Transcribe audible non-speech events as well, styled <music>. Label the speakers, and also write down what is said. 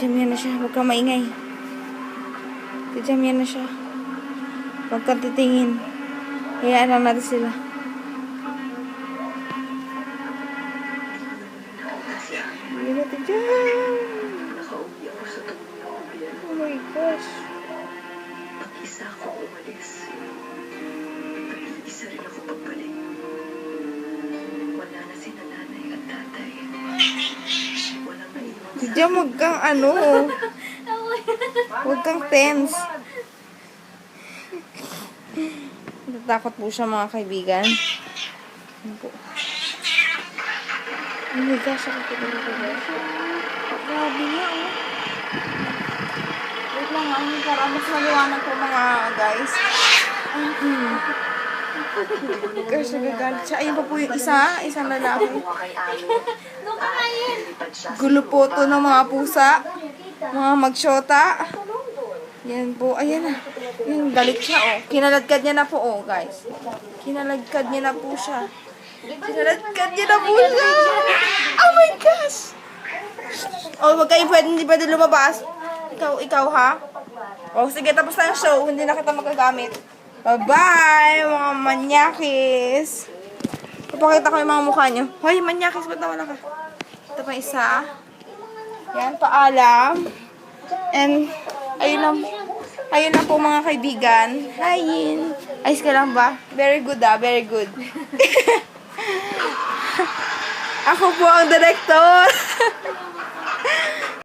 Speaker 1: Tidyamyan na siya. Huwag kang maingay. Tidyamyan na siya. Huwag kang titingin. Hayaan lang natin sila. Tidyam, huwag kang ano. Huwag kang tense. Natatakot po siya mga kaibigan. Ano po? Oh my gosh, ako po dito ko Grabe nga, oh. Wait lang, ah. Para mas maliwanag po mga guys. Mm. Gosh, nagagalit siya. Ayun pa po yung isa, isang lalaki.
Speaker 2: kay Amin. Lipad siya.
Speaker 1: Gulo po to ng mga pusa. Mga magsyota. Yan po. Ayan na. Yung galit siya, oh. Kinaladkad niya na po, oh, guys. Kinaladkad niya na po siya. Kinaladkad niya na po siya. Oh my gosh! Oh, wag kayo pwede, hindi pwede lumabas. Ikaw, ikaw, ha? Oh, sige, tapos na yung show. Hindi na kita magagamit. Bye-bye, mga manyakis. Papakita ko yung mga mukha nyo. Hoy, manyakis, ba't nawala ka? Ito pa isa. Yan, paalam. And, ayun lang. Ayun lang po mga kaibigan. Hayin. Ayos ka lang ba? Very good ah, very good. <laughs> Ako po ang director. <laughs>